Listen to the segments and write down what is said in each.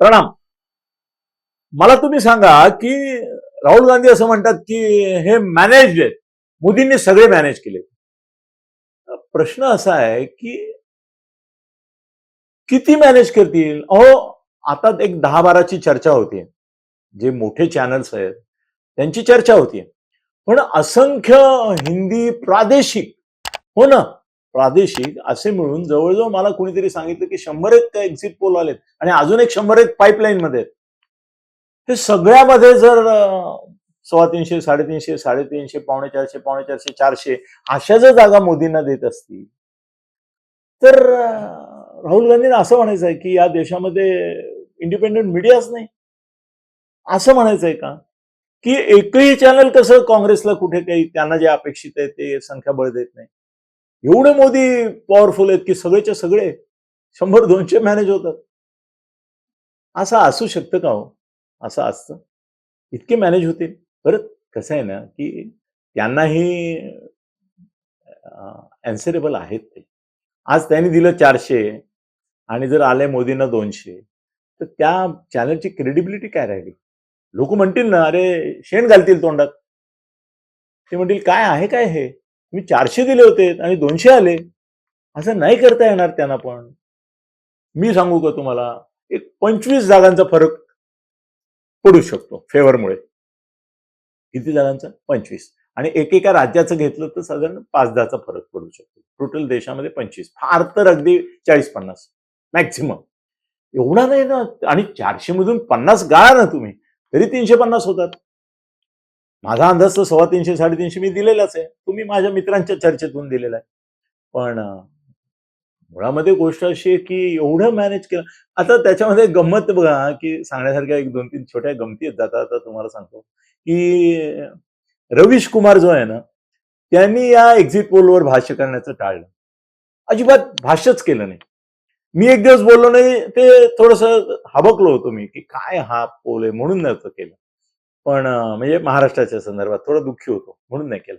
प्रणाम. मला तुम्ही सांगा की राहुल गांधी असं म्हणतात की हे मॅनेज आहेत. मोदींनी सगळे मॅनेज केले प्रश्न असा आहे की किती मॅनेज करतील? अहो आता एक दहा बाराची चर्चा होती. जे मोठे चॅनल्स आहेत त्यांची चर्चा होती. पण असंख्य हिंदी प्रादेशिक हो ना? प्रादेशिक असे मिळून जवळजवळ मला कुणीतरी सांगितलं की शंभर एक एक्झिट पोल आलेत. आणि अजून एक शंभर एक पाईपलाईन मध्ये आहेत. हे सगळ्यामध्ये जर सव्वा तीनशे साडेतीनशे साडेतीनशे पावणे चारशे पावणे चारशे चारशे अशा जर जागा मोदींना देत असतील तर राहुल गांधींना असं म्हणायचं आहे की या देशामध्ये इंडिपेंडेंट मीडियाच नाही. असं म्हणायचं आहे का? की एकही चॅनल कसं काँग्रेसला कुठे काही त्यांना जे अपेक्षित आहे ते संख्याबळ देत नाही. एवढे मोदी पॉवरफुल आहेत की सगळेचे सगळे शंभर दोनशे मॅनेज होतात. असं असू शकतं का हो? असं असतं. इतके मॅनेज होतील परत कसं आहे ना की त्यांनाही अँसरेबल आहेत ते. आज त्यांनी दिलं चारशे आणि जर आले मोदींना दोनशे तर त्या चॅनलची क्रेडिबिलिटी काय राहिली? लोक म्हणतील ना अरे शेण घालतील तोंडात. ते म्हणतील काय आहे काय हे? तुम्ही चारशे दिले होते आणि दोनशे आले. असं नाही करता येणार त्यांना पण. मी सांगू का तुम्हाला एक पंचवीस जागांचा फरक पडू शकतो फेवरमुळे. किती जागांचा? पंचवीस. आणि एकेका राज्याचं घेतलं तर साधारण पाच दहाचा फरक पडू शकतो. टोटल देशामध्ये पंचवीस. फार तर अगदी चाळीस पन्नास. मॅक्झिमम. एवढा नाही ना. आणि चारशे मधून पन्नास गाळा ना तुम्ही. तरी तीनशे पन्नास होतात. माझा अंदाज तर सव्वा तीनशे साडेतीनशे मी दिलेलाच आहे. तुम्ही माझ्या मित्रांच्या चर्चेतून दिलेला आहे. पण मुळामध्ये गोष्ट अशी आहे की एवढं मॅनेज केलं. आता त्याच्यामध्ये गंमत बघा की सांगण्यासारख्या एक दोन तीन छोट्या गमती आहेत. जाता आता तुम्हाला सांगतो की रवीश कुमार जो आहे ना त्यांनी या एक्झिट पोलवर भाष्य करण्याचं टाळलं. अजिबात भाष्यच केलं नाही. मी एक दिवस बोललो नाही ते थोडस हबकलो होतो मी की काय हा पोल आहे म्हणून त्याचं केलं. पण म्हणजे महाराष्ट्राच्या संदर्भात थोडं दुःखी होतो म्हणून नाही केलं.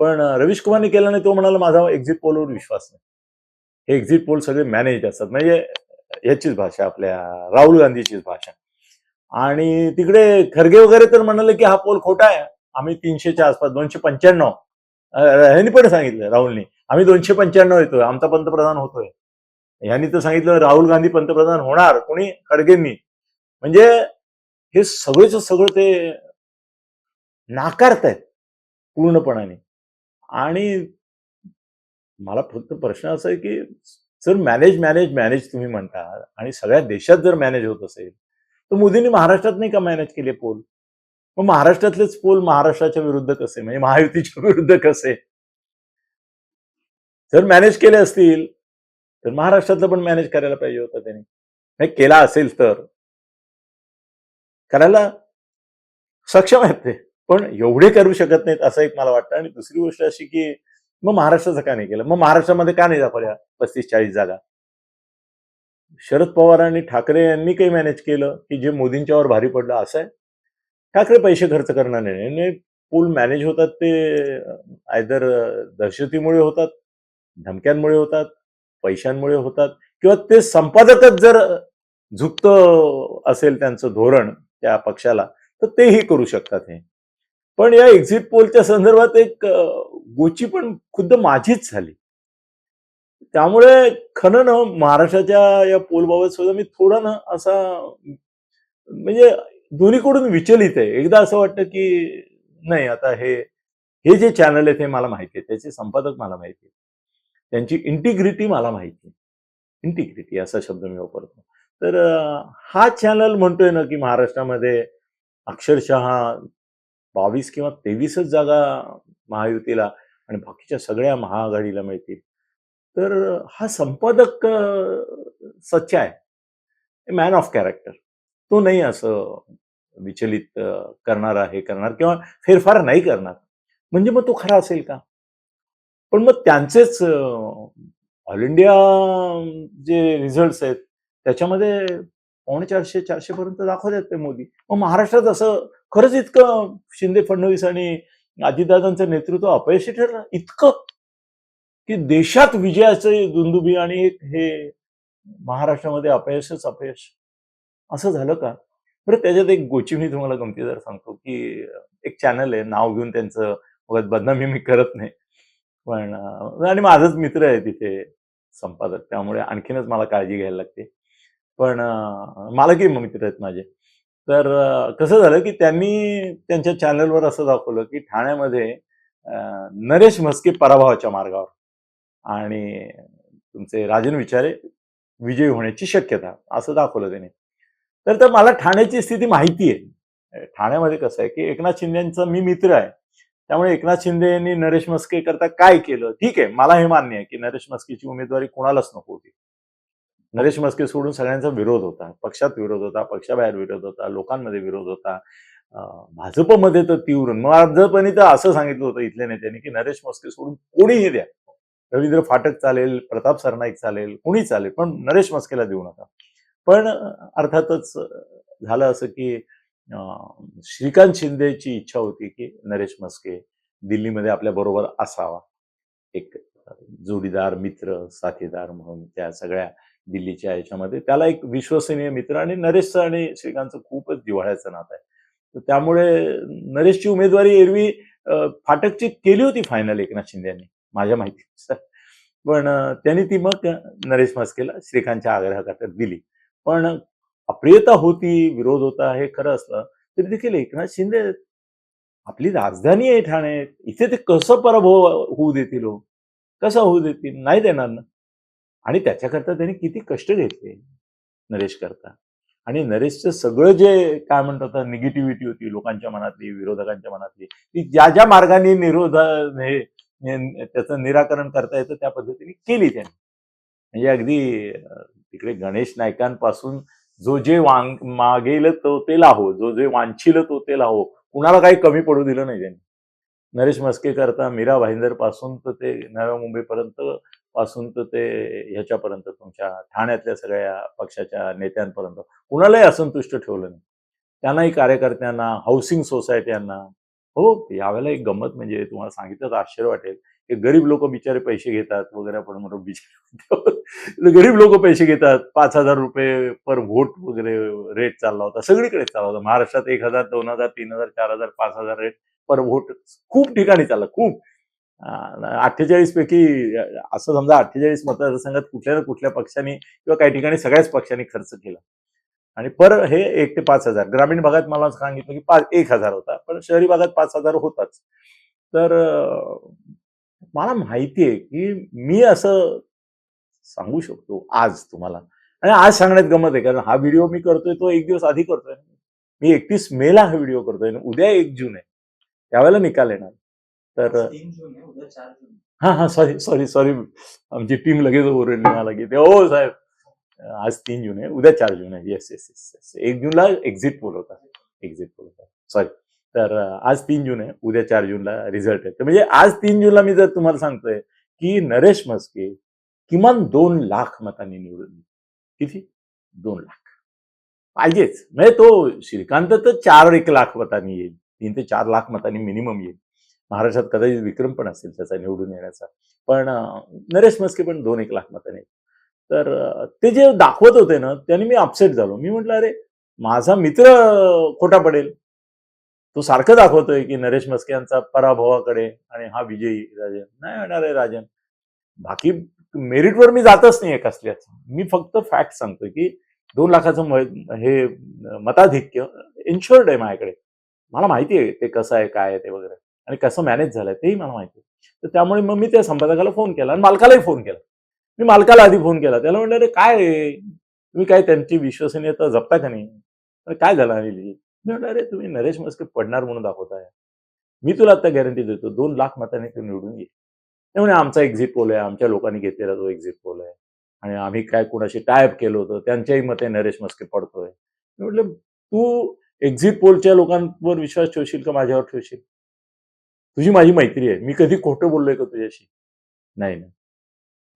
पण रवीश कुमारने केलं नाही तो म्हणाला माझा एक्झिट पोलवर विश्वास नाही. हे एक्झिट पोल सगळे मॅनेज असतात. म्हणजे याचीच भाषा आपल्या राहुल गांधीचीच भाषा. आणि तिकडे खरगे वगैरे तर म्हणाले की हा पोल खोटा आहे. आम्ही तीनशेच्या आसपास दोनशे पंच्याण्णव. ह्यांनी पण सांगितलं राहुलनी. आम्ही दोनशे पंच्याण्णव येतोय. आमचा पंतप्रधान होतोय. यांनी तर सांगितलं राहुल गांधी पंतप्रधान होणार. कोणी? खडगेंनी म्हणजे हे सगळेच सगळं ते नाकारतायत पूर्णपणाने. आणि मला फक्त प्रश्न असा आहे की जर मॅनेज मॅनेज मॅनेज तुम्ही म्हणता आणि सगळ्या देशात जर मॅनेज होत असेल तर मोदींनी महाराष्ट्रात नाही का मॅनेज केले पोल मग महाराष्ट्रातलेच पोल महाराष्ट्राच्या विरुद्ध कसे? म्हणजे महायुतीच्या विरुद्ध कसे? जर मॅनेज केले असतील तर महाराष्ट्रातलं पण मॅनेज करायला पाहिजे होतं त्यांनी. नाही केला असेल तर. करायला सक्षम आहेत ते. पण एवढे करू शकत नाहीत असं एक मला वाटतं. आणि दुसरी गोष्ट अशी की मग महाराष्ट्राचं का नाही केलं? मग महाराष्ट्रामध्ये का नाही दाखवल्या पस्तीस चाळीस जागा? शरद पवार आणि ठाकरे यांनी काही मॅनेज केलं की जे मोदींच्यावर भारी पडलं असं आहे? ठाकरे पैसे खर्च करणार नाही. पूल मॅनेज होतात ते आयदर दहशतीमुळे होतात धमक्यांमुळे होतात पैशांमुळे होतात. किंवा ते संपादकच जर झुकत असेल त्यांचं धोरण त्या पक्षाला तर तेही करू शकतात हे. पण या एक्झिट पोलच्या संदर्भात एक गोची पण खुद्द माझीच झाली. त्यामुळे खरं ना महाराष्ट्राच्या या पोलबाबत सुद्धा मी थोडा ना असा म्हणजे दोन्हीकडून विचलित आहे. एकदा असं वाटतं की नाही आता हे हे जे चॅनल आहेत हे मला माहिती आहे त्याचे संपादक मला माहिती आहे त्यांची इंटिग्रिटी मला माहिती आहे. इंटिग्रिटी असा शब्द मी वापरतो. तर हा चॅनल म्हणतोय ना की महाराष्ट्रामध्ये अक्षरशः बावीस किंवा तेवीसच जागा महायुतीला आणि बाकीच्या सगळ्या महाआघाडीला मिळतील. तर हा संपादक सच्चा आहे. मॅन ऑफ कॅरेक्टर तो नाही असं विचलित करणार करणारा हे करणार किंवा फेरफार नाही करणार. म्हणजे मग तो खरा असेल का? पण मग त्यांचेच ऑल इंडिया जे रिझल्ट आहेत त्याच्यामध्ये पावणे चारशे चारशे पर्यंत दाखवतात ते मोदी. मग महाराष्ट्रात असं खरंच इतकं शिंदे फडणवीस आणि अजितदादांचं नेतृत्व अपयशी ठरलं? इतकं की देशात विजयाचे दुंदुबी आणि एक हे महाराष्ट्रामध्ये अपयशच अपयश. असं झालं का? बरं त्याच्यात एक गोची मी तुम्हाला गमतीदार सांगतो की एक चॅनल आहे नाव घेऊन त्यांचं उगाच बदनामी मी करत नाही. पण आणि माझाच मित्र आहे तिथे संपादक त्यामुळे आणखीनच मला काळजी घ्यायला लागते. पण मालकी मला की मित्र आहेत माझे. तर कसं झालं की त्यांनी त्यांच्या चॅनलवर असं दाखवलं की ठाण्यामध्ये नरेश म्हस्के पराभवाच्या मार्गावर आणि तुमचे राजन विचारे विजयी होण्याची शक्यता असं दाखवलं त्याने. तर तर मला ठाण्याची स्थिती माहिती आहे. ठाण्यामध्ये कसं आहे की एकनाथ शिंदेचा मी मित्र आहे. त्यामुळे एकनाथ शिंदे यांनी नरेश मस्के करता काय केलं? ठीक आहे मला हे मान्य आहे की नरेश मस्केची उमेदवारी कोणालाच नको होती. नरेश मस्के सोडून सगळ्यांचा विरोध होता. पक्षात विरोध होता पक्षाबाहेर विरोध होता लोकांमध्ये विरोध होता. भाजपमध्ये तर तीव्र भाजपने तर असं सांगितलं होतं इथल्या नेत्यांनी की नरेश मस्के सोडून कोणीही द्या. रवींद्र फाटक चालेल प्रताप सरनाईक चालेल कोणी चालेल पण नरेश मस्केला देऊ नका. पण अर्थातच झालं असं की श्रीकांत शिंदेची इच्छा होती की नरेश मस्के दिल्लीमध्ये आपल्या बरोबर असावा. एक जोडीदार मित्र साथीदार म्हणून त्या सगळ्या दिल्लीच्या याच्यामध्ये त्याला एक विश्वसनीय मित्र आणि नरेशचं आणि श्रीकांतचं खूपच जिव्हाळ्याचं नातं आहे. तर त्यामुळे नरेशची उमेदवारी एरवी फाटकची केली होती फायनल एकनाथ शिंदे यांनी माझ्या माहितीनुसार. पण त्यांनी ती मग नरेश मस्केला श्रीकांतच्या आग्रहाकरता दिली. पण अप्रियता होती विरोध होता हे खरं असलं तरी देखील एकनाथ शिंदे आपली राजधानी आहे ठाणे. इथे ते कसं पराभव होऊ देतील हो? कसं होऊ देतील? नाही देणार ना. आणि त्याच्याकरता त्यांनी किती कष्ट घेतले नरेश करता आणि नरेशचं सगळं जे काय म्हणतात निगेटिव्हिटी होती लोकांच्या मनातली विरोधकांच्या मनातली ती ज्या ज्या मार्गाने निरोध हे त्याचं निराकरण करता येतं त्या पद्धतीने केली त्यांनी. म्हणजे अगदी तिकडे गणेश नायकांपासून जो जे वांग मागेल तो ते लाहो जो जे वांछील तो ते लाहो. कुणाला काही कमी पडू दिलं नाही त्यांनी. नरेश मस्के करता मीरा भाईंदरपासून तर ते नव्या मुंबईपर्यंत पासून तर ते ह्याच्यापर्यंत तुमच्या ठाण्यातल्या सगळ्या पक्षाच्या नेत्यांपर्यंत. कुणालाही असंतुष्ट ठेवलं नाही. त्यांनाही कार्यकर्त्यांना हाऊसिंग सोसायट्यांना हो यावेळेला एक गंमत म्हणजे तुम्हाला सांगितलं तर आश्चर्य वाटेल. की गरीब लोक बिचारे पैसे घेतात वगैरे आपण म्हणतो बिचारे गरीब लोक पैसे घेतात. पाच हजार रुपये पर व्होट वगैरे रेट चालला होता. सगळीकडे चालला होता. महाराष्ट्रात एक हजार दोन हजार तीन हजार चार हजार पाच हजार रेट पर व्होट खूप ठिकाणी चालला. खूप. अठ्ठेचाळीस पैकी असं समजा अठ्ठेचाळीस मतदारसंघात कुठल्या ना कुठल्या पक्षांनी किंवा काही ठिकाणी सगळ्याच पक्षांनी खर्च केला. आणि पर हे एक ते पाच हजार. ग्रामीण भागात मला सांगितलं की पाच एक हजार होता. पण शहरी भागात पाच हजार होताच. तर मला माहिती आहे की मी असं सांगू शकतो आज तुम्हाला. आणि आज सांगण्यात गमत आहे. कारण हा व्हिडिओ मी करतोय तो एक दिवस आधी करतोय. मी एकतीस मेला हा व्हिडिओ करतोय आणि उद्या एक जून आहे. त्यावेळेला निकाल येणार. तर हा हा सॉरी सॉरी सॉरी आमची टीम लगेच ओरडली मला की ते हो साहेब. आज तीन जून आहे उद्या चार जून आहे. येस येस येस येस एक जूनला एक्झिट पोल होता. एक्झिट पोल होता. सॉरी तर आज तीन जून आहे उद्या चार जूनला रिझल्ट आहे. म्हणजे आज तीन जूनला मी जर तुम्हाला सांगतोय की नरेश मस्के किमान दोन लाख मतांनी निवडून. किती? दोन लाख. पाहिजेच. म्हणजे तो श्रीकांत तर चार एक लाख मतांनी येईल. तीन ते चार लाख मतांनी मिनिमम येईल. महाराष्ट्रात कदाचित विक्रम पण असेल त्याचा निवडून येण्याचा. पण नरेश मस्के पण दोन एक लाख मताने तर ते जे दाखवत होते ना त्यांनी मी अपसेट झालो. मी म्हटलं अरे माझा मित्र खोटा पडेल. तो सारखं दाखवतोय की नरेश मस्के यांचा पराभवाकडे आणि हा विजयी राजन. नाही होणार आहे राजन. बाकी मेरिटवर मी जातच नाही कसल्याच. मी फक्त फॅक्ट सांगतोय की दोन लाखाचं हे मताधिक्य इन्शुअर्ड आहे माझ्याकडे. मला माहिती आहे ते कसं आहे काय आहे ते वगैरे. आणि कसं मॅनेज झालंय तेही मला माहिती तर त्यामुळे मग मी त्या संपादकाला फोन केला आणि मालकालाही फोन केला. मी मालकाला आधी फोन केला. त्याला म्हणलं अरे काय आहे? तुम्ही काय त्यांची विश्वसनीयता जपता का नाही? अरे काय झालं अनिलजी मी म्हटलं अरे तुम्ही नरेश मस्के पडणार म्हणून दाखवताय. मी तुला आता गॅरंटी देतो दोन लाख मतांनी तू निवडून घे. ते म्हणे आमचा एक्झिट पोल आहे. आमच्या लोकांनी घेतलेला तो एक्झिट पोल आहे. आणि आम्ही काय कुणाशी टायअप केलं होतं त्यांच्याही मते नरेश मस्के पडतोय. मी म्हटलं तू एक्झिट पोलच्या लोकांवर विश्वास ठेवशील का? माझ्यावर ठेवशील? तुझी माझी मैत्री आहे. मी कधी खोटं बोललोय का तुझ्याशी? नाही ना.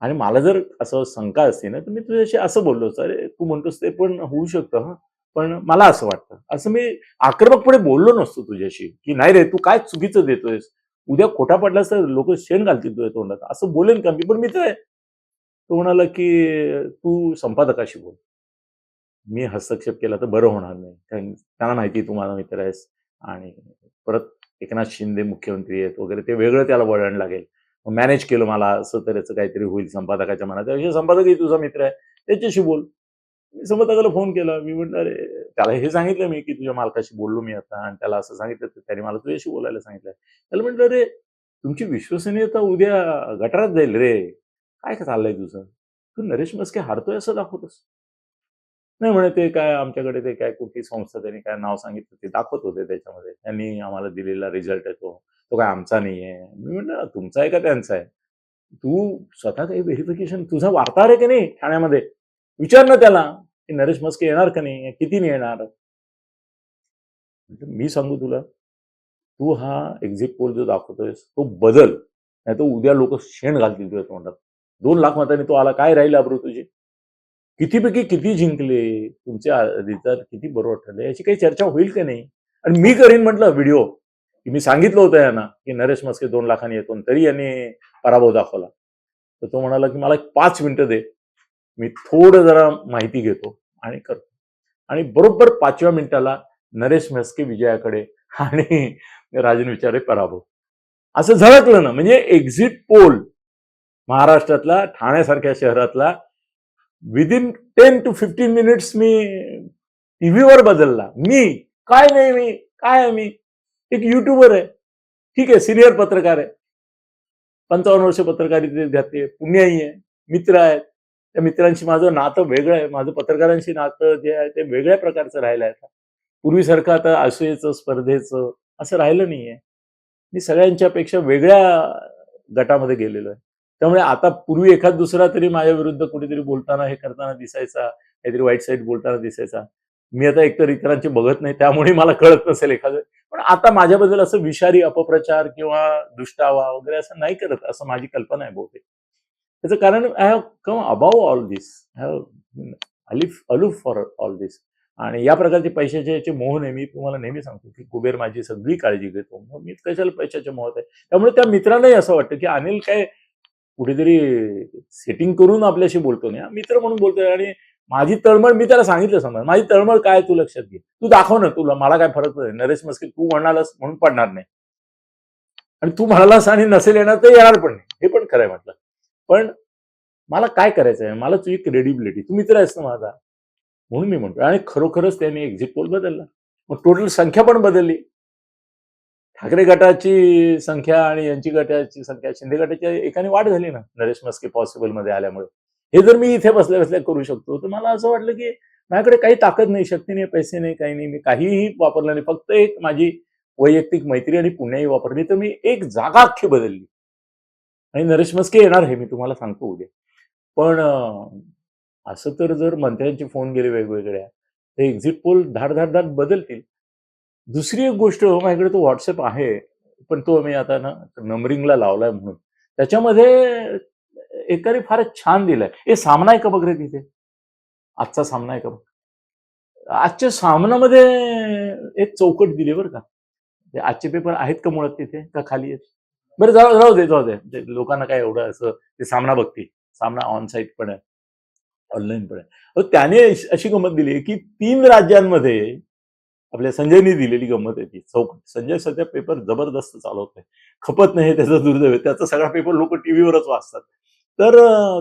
आणि मला जर असं शंका असते ना तर मी तुझ्याशी असं बोललो असतो अरे तू म्हणतोस ते पण होऊ शकतं हा. पण मला असं वाटतं. असं मी आक्रमकपणे बोललो नसतो तुझ्याशी की नाही रे तू काय चुकीचं देतोयस? उद्या खोटा पडलास तर लोक शेण घालतील तुझ्या तोंडात. असं बोलेन का मी? पण मित्र आहे. तो म्हणाला की तू संपादकाशी बोल. मी हस्तक्षेप केला तर बरं होणार नाही. कारण त्यांना माहिती तू माझा मित्र आहेस. आणि परत एकनाथ शिंदे मुख्यमंत्री आहेत वगैरे ते वेगळं त्याला वळण लागेल. मग मॅनेज केलं मला असं तर याचं काहीतरी होईल संपादकाच्या मनात. त्यापेक्षा संपादकही तुझा मित्र आहे त्याच्याशी बोल. मी संपादकाला फोन केला. मी म्हटलं अरे त्याला हे सांगितलं मी की तुझ्या मालकाशी बोललो मी आता आणि त्याला असं सांगितलं तर त्याने मला तुझ्याशी बोलायला सांगितलं. त्याला म्हटलं अरे तुमची विश्वसनीयता उद्या गटारात जाईल रे. काय का चाललंय तुझं? तू नरेश मस्के हारतोय असं दाखवतोस. नाही म्हणे ते काय आमच्याकडे ते काय कुठली संस्था त्यांनी काय नाव सांगितलं ते दाखवत होते त्याच्यामध्ये. त्यांनी आम्हाला दिलेला रिझल्ट आहे तो. तो काय आमचा नाही आहे मी म्हणलं तुमचा आहे का त्यांचा आहे? तू स्वतः काही व्हेरिफिकेशन तुझा वार्ताहर आहे की नाही ठाण्यामध्ये? विचार ना त्याला की नरेश मस्के येणार का नाही? किती नाही येणार? मी सांगू तुला तू हा एक्झिट पोल जो दाखवतोयस तो बदल. नाही तर उद्या लोक शेण घालतील तुझ्या तोंडात. दोन लाख मतांनी तो आला काय राहील अब्रू तुझी? कितीपैकी किती जिंकले तुमचे रिझल्ट किती बरोबर ठरले याची काही चर्चा होईल का नाही? आणि मी करीन म्हटलं व्हिडिओ. की मी सांगितलं होतं यांना की नरेश मस्के दोन लाखांनी येतो तरी यांनी पराभव दाखवला. तर तो म्हणाला की मला एक पाच मिनिटं दे. मी थोडं जरा माहिती घेतो आणि करतो. आणि बरोबर पाचव्या मिनिटाला नरेश म्हस्के विजयाकडे आणि राजन विचारे पराभव. असं झळकलं ना म्हणजे एक्झिट पोल महाराष्ट्रातला ठाण्यासारख्या शहरातला within ten to fifteen minutes मी टीव्हीवर बदलला. मी काय नाही मी काय आहे मी? एक युट्यूबर आहे. ठीक आहे सिनियर पत्रकार आहे. पंचावन्न वर्ष पत्रकारितेत घातली पुण्याही आहे. मित्र आहेत. त्या मित्रांशी माझं नातं वेगळं आहे. माझं पत्रकारांशी नातं जे आहे ते वेगळ्या प्रकारचं राहिलं आहे आता. पूर्वीसारखं आता असूयेचं स्पर्धेचं असं राहिलं नाहीये. मी सगळ्यांच्यापेक्षा वेगळ्या गटामध्ये गेलेलो आहे. त्यामुळे आता पूर्वी एखाद दुसरा तरी माझ्या विरुद्ध कुठेतरी बोलताना हे करताना दिसायचा काहीतरी वाईट साईड बोलताना दिसायचा. मी आता एकतर इतरांचे बघत नाही त्यामुळे मला कळत नसेल एखादं. पण आता माझ्याबद्दल असं विषारी अपप्रचार किंवा दुष्टावा वगैरे असं नाही करत असं माझी कल्पना आहे बहुतेक. त्याचं कारण I have come above all this I have aloof aloof for all this आणि या प्रकारचे पैशाचे याचे मोह नेहमी तुम्हाला नेहमी सांगतो की कुबेर माझी सगळी काळजी घेतो. मग मी कशाला पैशाच्या मोहत आहे? त्यामुळे त्या मित्रांनाही असं वाटतं की अनिल काय कुठेतरी सेटिंग करून आपल्याशी बोलतो ना. मित्र म्हणून बोलतोय आणि माझी तळमळ मी त्याला सांगितलं समजा माझी तळमळ काय तू लक्षात घे. तू दाखव ना तुला मला काय फरक नाही. नरेश मस्के तू म्हणालास म्हणून पडणार नाही. आणि तू म्हणालास आणि नसेल येणार तर येणार पण नाही. हे पण खरंय आहे म्हटलं. पण मला काय करायचं आहे मला तुझी क्रेडिबिलिटी तू मित्र आहेस ना माझा. म्हणून मी म्हणतो आणि खरोखरच त्यांनी एक्झिट पोल बदलला. मग टोटल संख्या पण बदलली. ठाकरे गटाची संख्या आणि यांची गटाची संख्या शिंदे गटाच्या एकाने वाढ झाली ना नरेश मस्के पॉसिबलमध्ये आल्यामुळे. हे जर मी इथे बसल्या बसल्या करू शकतो तर मला असं वाटलं की माझ्याकडे काही ताकद नाही शक्ती नाही पैसे नाही काही नाही. मी काहीही वापरलं नाही फक्त एक माझी वैयक्तिक मैत्री आणि पुण्याही वापरली तर मी एक जागा अख्खी बदलली. आणि नरेश मस्के येणार हे मी तुम्हाला सांगतो उद्या. पण असं तर जर मंत्र्यांचे फोन गेले वेगवेगळ्या तर एक्झिट पोल धाड धाड धाड बदलतील. दुसरी एक गोष्ट हो, माझ्याकडे तो व्हॉट्सअप आहे पण तो मी आता ना नंबरिंगला लावलाय म्हणून. त्याच्यामध्ये एकाने फारच छान दिलाय. हे सामना आहे का बघ रे तिथे? आजचा सामना आहे का बघ? आजच्या सामनामध्ये एक चौकट दिली बरं का. ते आजचे पेपर आहेत का मुळात तिथे? का खाली आहेत? बरं जाऊ जाऊ दे जाऊ दे. लोकांना काय एवढं असं ते सामना बघते सामना ऑन साईट पण आहे ऑनलाईन पण आहे. त्याने अशी गमत दिली की तीन राज्यांमध्ये आपल्या संजयनी दिलेली गंमत आहे ती. चौकट संजय सध्या पेपर जबरदस्त चालवतोय खपत नाही त्याचं त्याचा दुर्दैव आहे. त्याचा सगळा पेपर लोक टीव्हीवरच वाचतात. तर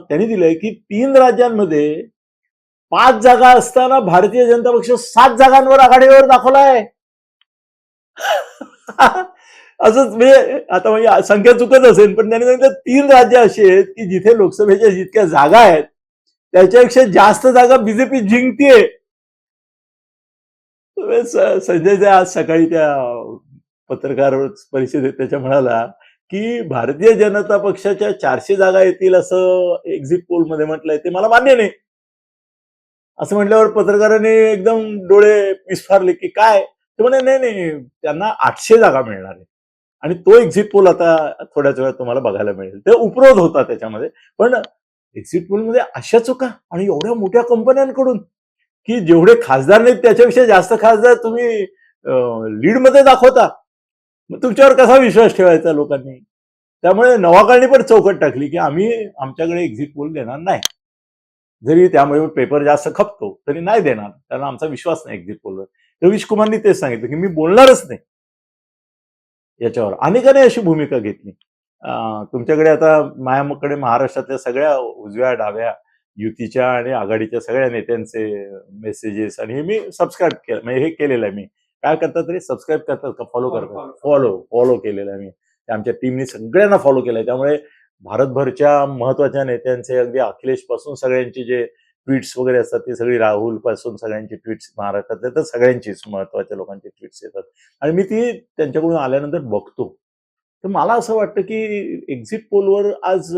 त्यांनी दिलंय की तीन राज्यांमध्ये पाच जागा असताना भारतीय जनता पक्ष सात जागांवर आघाडीवर दाखवलाय. असंच म्हणजे आता म्हणजे संख्या चुकत असेल पण त्यांनी सांगितलं तीन राज्य अशी आहेत की जिथे लोकसभेच्या जितक्या जागा आहेत त्याच्यापेक्षा जास्त जागा बीजेपी जिंकतीये. स- संजयच्या आज सकाळी त्या पत्रकार परिषदेत त्याच्या म्हणाला की भारतीय जनता पक्षाच्या चारशे जागा येतील असं एक्झिट पोलमध्ये म्हटलंय ते मला मान्य नाही. असं म्हटल्यावर पत्रकारांनी एकदम डोळे पिसफारले की काय? ते म्हणे नाही नाही त्यांना आठशे जागा मिळणार आहे. आणि तो एक्झिट पोल आता थोड्याच वेळात तुम्हाला बघायला मिळेल. ते उपरोध होता त्याच्यामध्ये. पण एक्झिट पोलमध्ये अशा चुका आणि एवढ्या मोठ्या कंपन्यांकडून की जेवढे खासदार नाहीत त्याच्यापेक्षा जास्त खासदार तुम्ही लीडमध्ये दाखवता. मग तुमच्यावर कसा विश्वास ठेवायचा लोकांनी? त्यामुळे नवाकाळनी पण चौकट टाकली की आम्ही आमच्याकडे एक्झिट पोल देणार नाही. जरी त्यामुळे पेपर जास्त खपतो तरी नाही देणार. त्यांना आमचा विश्वास नाही एक्झिट पोलवर रवीश कुमारनी तेच सांगितलं की मी बोलणारच नाही. याच्यावर. अनेकांनी अशी भूमिका घेतली. तुमच्याकडे आता मायाकडे महाराष्ट्रातल्या सगळ्या उजव्या डाव्या युतीच्या आणि आघाडीच्या सगळ्या नेत्यांचे मेसेजेस आणि हे मी सबस्क्राईब केलं. म्हणजे हे केलेलं आहे मी. काय करतात रे सबस्क्राईब करतात का? फॉलो करतात. फॉलो फॉलो केलेलं आहे मी. आमच्या टीमनी सगळ्यांना फॉलो केलंय. त्यामुळे भारतभरच्या महत्त्वाच्या नेत्यांचे अगदी अखिलेशपासून सगळ्यांचे जे ट्विट्स वगैरे असतात ते सगळी राहुलपासून सगळ्यांची ट्विट्स महाराष्ट्रातल्या तर सगळ्यांचीच महत्त्वाच्या लोकांची ट्विट्स येतात. आणि मी ती त्यांच्याकडून आल्यानंतर बघतो. तर मला असं वाटतं की एक्झिट पोलवर आज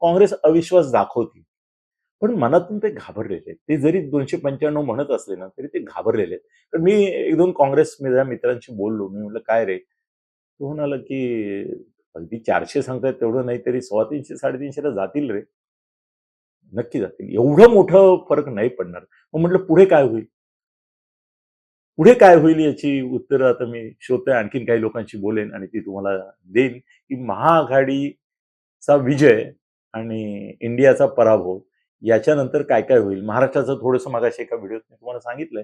काँग्रेस अविश्वास दाखवते पण मनातून ते घाबरलेले आहेत. ते जरी दोनशे पंच्याण्णव म्हणत असले ना तरी ते घाबरलेले आहेत. तर मी एक दोन काँग्रेस मित्रांशी बोललो. मी म्हटलं काय रे? तो म्हणाला की अगदी चारशे सांगतायत तेवढं नाही तरी सव्वा तीनशे साडेतीनशेला जातील रे. नक्की जातील. एवढं मोठं फरक नाही पडणार. मग म्हटलं पुढे काय होईल? पुढे काय होईल याची उत्तरं आता मी शोधतोय. आणखीन काही लोकांशी बोलेन आणि ती तुम्हाला देईन. की महाआघाडीचा विजय आणि इंडियाचा पराभव याच्यानंतर काय काय होईल? महाराष्ट्राचं थोडंसं मागाशी एका व्हिडिओत मी तुम्हाला सांगितलंय.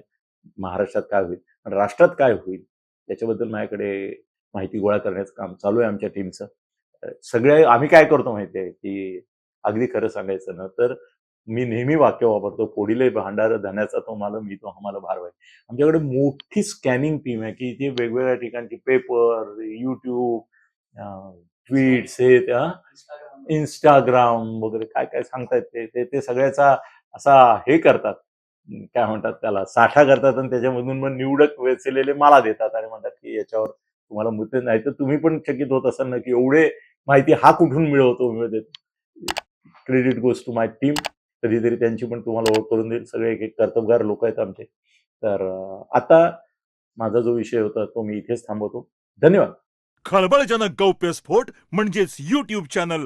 महाराष्ट्रात काय होईल? आणि राष्ट्रात काय होईल? याच्याबद्दल माझ्याकडे माहिती गोळा करण्याचं काम चालू आहे आमच्या टीमचं सगळे आम्ही काय करतो माहिती आहे की अगदी खरं सांगायचं ना तर मी नेहमी वाक्य वापरतो कोडीले भांडार धन्याचा तो मला मी तो आम्हाला भारवाय आमच्याकडे मोठी स्कॅनिंग टीम आहे की जे वेगवेगळ्या ठिकाणची पेपर युट्यूब ट्वीट्स हे त्या इंस्टाग्राम वगैरे काय काय सांगतायत ते ते ते सगळ्याचा असा हे करतात. काय म्हणतात त्याला साठा करतात आणि त्याच्यामधून मग निवडक वेचलेले मला देतात आणि म्हणतात की याच्यावर तुम्हाला मुद्दे नाही तर तुम्ही पण चकित होत असाल ना की एवढे माहिती हा कुठून मिळवतो मिळवते credit goes to my team कधीतरी त्यांची पण तुम्हाला ओळख करून देईल. सगळे एक एक कर्तबगार लोक आहेत आमचे. तर आता माझा जो विषय होता तो मी इथेच थांबवतो. धन्यवाद. खळबळजनक गौप्यस्फोट म्हणजेच युट्यूब चॅनल